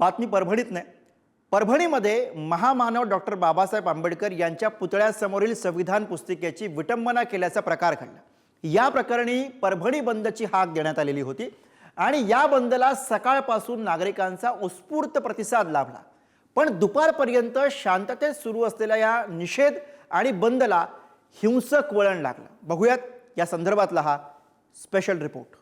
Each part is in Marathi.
बातमी परभणीत नाही. परभणीमध्ये महामानव डॉक्टर बाबासाहेब आंबेडकर यांच्या पुतळ्यासमोरील संविधान पुस्तिकेची विटंबना केल्याचा प्रकार घडला. या प्रकरणी परभणी बंदची हाक देण्यात आलेली होती आणि या बंदला सकाळपासून नागरिकांचा उत्स्फूर्त प्रतिसाद लाभला. पण दुपारपर्यंत शांततेत सुरू असलेल्या या निषेध आणि बंदला हिंसक वळण लागलं. बघूयात या संदर्भातला हा स्पेशल रिपोर्ट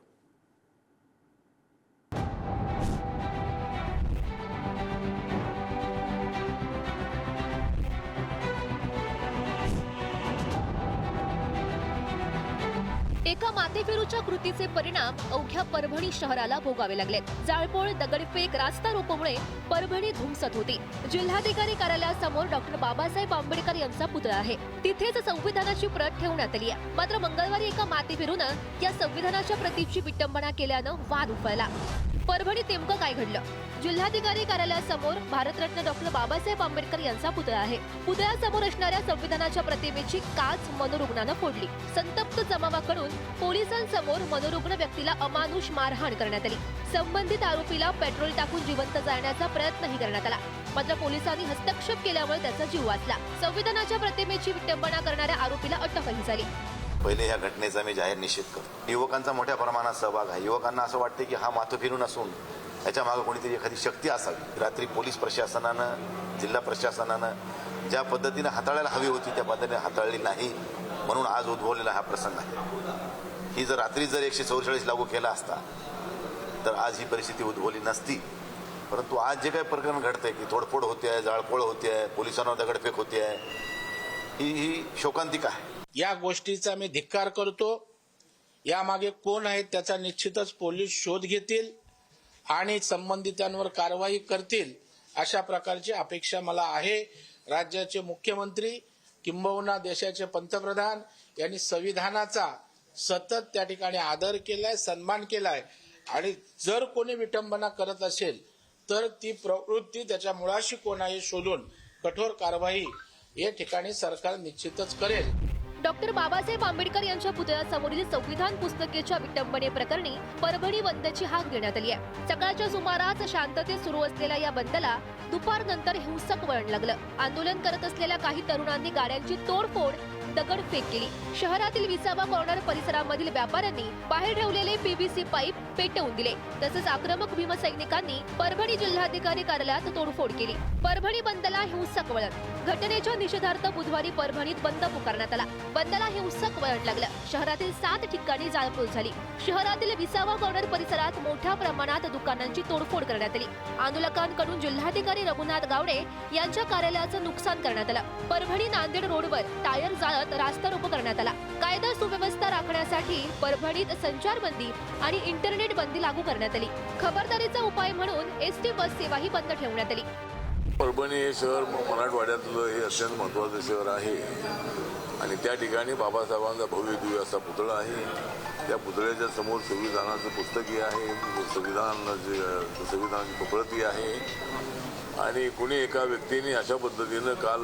एका माथेफिरूच्या कृतीचे परिणाम अवघ्या परभणी शहराला भोगावे लागले जाळपोळ दगडफेक रास्ता रोकोमुळे परभणी धुमसत होती. जिल्हाधिकारी कार्यालयासमोर डॉक्टर बाबासाहेब आंबेडकर यांचा पुतळा आहे. तिथेच संविधानाची प्रत ठेवण्यात आली आहे. मात्र मंगळवारी एका माथेफिरूनं या संविधानाच्या प्रतीची विटंबना केल्यानं वाद उफाळला. परभणीत नेमकं काय घडलं? जिल्हाधिकारी कार्यालयासमोर भारतरत्न डॉक्टर बाबासाहेब आंबेडकर यांचा पुतळा आहे. पुतळ्यासमोर असणाऱ्या संविधानाच्या प्रतिमेची काच मनोरुग्णानं फोडली. संतप्त जमावाकडून पोलिसांसमोर मनोरुग्ण व्यक्तीला अमानुष मारहाण करण्यात आली. संबंधित आरोपीला पेट्रोल टाकून जिवंत जाळण्याचा प्रयत्नही करण्यात आला. मात्र पोलिसांनी हस्तक्षेप केल्यामुळे त्याचा जीव वाचला. संविधानाच्या प्रतिमेची विटंबना करणाऱ्या आरोपीला अटकही झाली. पहिले या घटनेचा मी जाहीर निषेध करतो. युवकांचा मोठ्या प्रमाणात सहभाग आहे. युवकांना असं वाटते की हा माथं फिरून असून याच्या मागे कोणीतरी एखादी शक्ती असावी. रात्री पोलीस प्रशासनानं जिल्हा प्रशासनानं ज्या पद्धतीनं हाताळायला हवी होती त्या पद्धतीने हाताळली नाही म्हणून आज उद्भवलेला हा प्रसंग आहे. ही जर रात्री जर एकशे चौवेचाळीस लागू केला असता तर आज ही परिस्थिती उद्भवली नसती. परंतु आज जे काही प्रकरण घडतंय की तोडफोड होते आहे जाळपोळ होते आहे पोलिसांवर दगडफेक होते आहे ही ही शोकांतिका आहे. या गोष्टीचा मी धिक्कार करतो. यामागे कोण आहेत त्याचा निश्चितच पोलीस शोध घेतील आणि संबंधितांवर कारवाई करतील अशा प्रकारची अपेक्षा मला आहे. राज्याचे मुख्यमंत्री किंबहुना देशाचे पंतप्रधान यांनी संविधानाचा सतत त्या ठिकाणी आदर केलाय सन्मान केलाय. आणि जर कोणी विटंबना करत असेल तर ती प्रवृत्ती त्याच्या मुळाशी कोण आहे शोधून कठोर कारवाई या ठिकाणी सरकार निश्चितच करेल. डॉक्टर बाबासाहेब आंबेडकर यांच्या पुतळ्यासमोरील संविधान पुस्तकेच्या विटंबने प्रकरणी परभणी बंदची हाक देण्यात आली आहे. सकाळच्या सुमारास शांततेत सुरू असलेल्या या बंदला दुपारनंतर हिंसक वळण लागलं. आंदोलन करत असलेल्या काही तरुणांनी गाड्यांची तोडफोड दगडफेक केली शहरातील विसावा कॉर्नर परिसरामधील व्यापाऱ्यांनी बाहेर ठेवलेले पीव्हीसी पाईप पेटवून दिले. तसेच आक्रमक भीमसैनिकांनी परभणी जिल्हाधिकारी कार्यालयात तोडफोड केली. परभणी बंदला हिंसक वळण. घटनेच्या निषेधार्थ बुधवारी परभणीत बंद पुकारण्यात आला. बंदला हिंसक वळण लागलं. शहरातील सात ठिकाणी जाळपोळ झाली. शहरातील विसावा कॉर्नर परिसरात मोठ्या प्रमाणात दुकानांची तोडफोड करण्यात आली. आंदोलकांकडून जिल्हाधिकारी रघुनाथ गावडे यांच्या कार्यालयाचं नुकसान करण्यात आलं. परभणी नांदेड रोडवर टायर जाळत रास्ता रोको करण्यात आला. कायदा सुव्यवस्था राखण्यासाठी परभणीत संचारबंदी आणि इंटरनेट बंदी लागू करण्यात आली. खबरदारीचा उपाय म्हणून एसटी बस सेवाही बंद ठेवण्यात आली. परभणी हे शहर मराठवाड्यातलं हे अत्यंत महत्त्वाचं शहर आहे. आणि त्या ठिकाणी बाबासाहेबांचा भव्य दिव्य असा पुतळा आहे. त्या पुतळ्याच्या समोर संविधानाचं पुस्तकही आहे. संविधान जे संविधानाची प्रती आहे. आणि कुणी एका व्यक्तीने अशा पद्धतीनं काल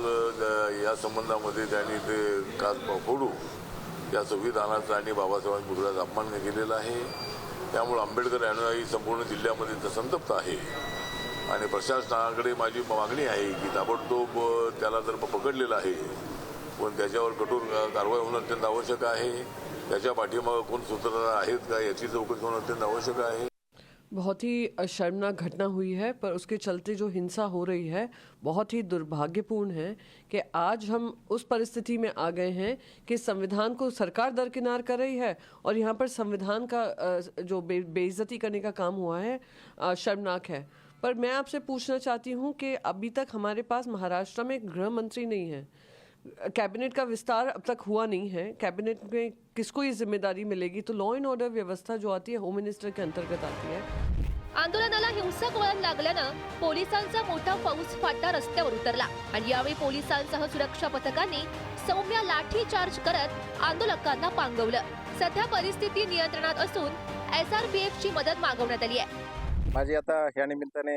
या संबंधामध्ये त्यांनी ते काल फोडू या संविधानाचा आणि बाबासाहेबांच्या पुतळ्याचा अपमान केलेला आहे. त्यामुळे आंबेडकर अनुयायी संपूर्ण जिल्ह्यामध्ये संतप्त आहे. आणि प्रशासनाकडे माझी मागणी आहे की ताबडतोब त्याला जर पकडलेलं आहे पण त्याच्यावर कठोर कारवाई होणं अत्यंत आवश्यक आहे. त्याच्या पाठीमागं कोण सूत्रधार आहेत का याची चौकशी होणं अत्यंत आवश्यक आहे. बहुत ही शर्मनाक घटना हुई है पर उसके चलते जो हिंसा हो रही है बहुत ही दुर्भाग्यपूर्ण है कि आज हम उस परिस्थिति में आ गए हैं कि संविधान को सरकार दरकिनार कर रही है और यहाँ पर संविधान का जो बे, बेइज्जती करने का काम हुआ है शर्मनाक है। पर मैं आपसे पूछना चाहती हूँ कि अभी तक हमारे पास महाराष्ट्र में गृह मंत्री नहीं है। कैबिनेट का विस्तार अब तक हुआ नहीं है। कैबिनेट में किसको ये जिम्मेदारी मिलेगी? तो लॉ एंड ऑर्डर व्यवस्था जो आती है होम मिनिस्टर के अंतर्गत आती है। आंदोलनाला हिंसक वळण लागल्यानं पोलिसांचा मोठा फौज फाटा रस्त्यावर उतरला आणि यावेळी पोलिसांसह सुरक्षा पथकांनी सौम्य लाठी चार्ज करत आंदोलकांना पांगवलं. सध्या परिस्थिती नियंत्रणात असून एसआरपीएफ ची मदत मागवण्यात आली आहे. माझी आता ह्या निमित्ताने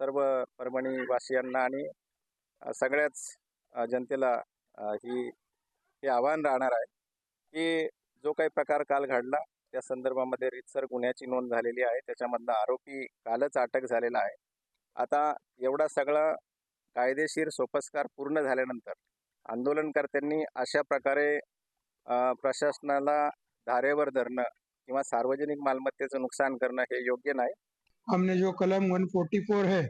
सर्व परभणी वासियांना आणि सगळ्याच जनतेला ही हे आव्हान राहणार आहे की जो काही प्रकार काल घडला त्या संदर्भामध्ये रितसर गुन्ह्याची नोंद झालेली आहे. त्याच्यामधला आरोपी कालच अटक झालेला आहे. आता एवढा सगळा कायदेशीर सोपस्कार पूर्ण झाल्यानंतर आंदोलनकर्त्यांनी अशा प्रकारे प्रशासनाला धारेवर धरणं किंवा सार्वजनिक मालमत्तेचं नुकसान करणं हे योग्य नाही. हमने जो कलम 144 है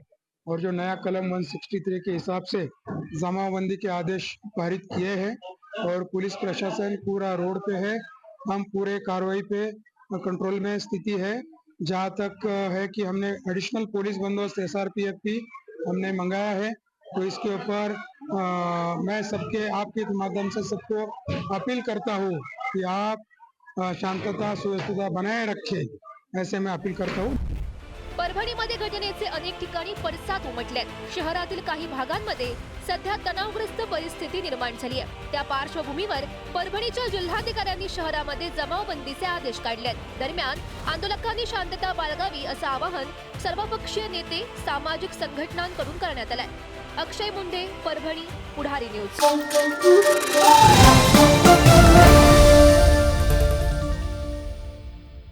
और जो नया कलम 163 के हिसाब से जमाबंदी के आदेश पारित किए हैं और पुलिस प्रशासन पूरा रोड पे है, हम पूरे कार्रवाई पे कंट्रोल में स्थिति है। जहाँ तक है कि हमने एडिशनल पुलिस बंदोबस्त एस भी हमने मंगाया है। तो इसके ऊपर मैं सबके, आपके माध्यम से सबको अपील करता हूँ कि आप शांतता, सुव्यवस्था बनाए रखें, ऐसे मैं अपील करता हूँ। परभणीमध्ये घटनेचे अनेक ठिकाणी पडसाद उमटल्यात शहरातील काही भागांमध्ये सध्या तणावग्रस्त परिस्थिती निर्माण झाली आहे त्या पार्श्वभूमीवर परभणीच्या जिल्हाधिकाऱ्यांनी शहरामध्ये जमावबंदीचे आदेश काढलेत. दरम्यान आंदोलकांनी शांतता बाळगावी असं आवाहन सर्वपक्षीय नेते सामाजिक संघटनांकडून करण्यात आलंय. अक्षय मुंडे परभणी पुढारी न्यूज.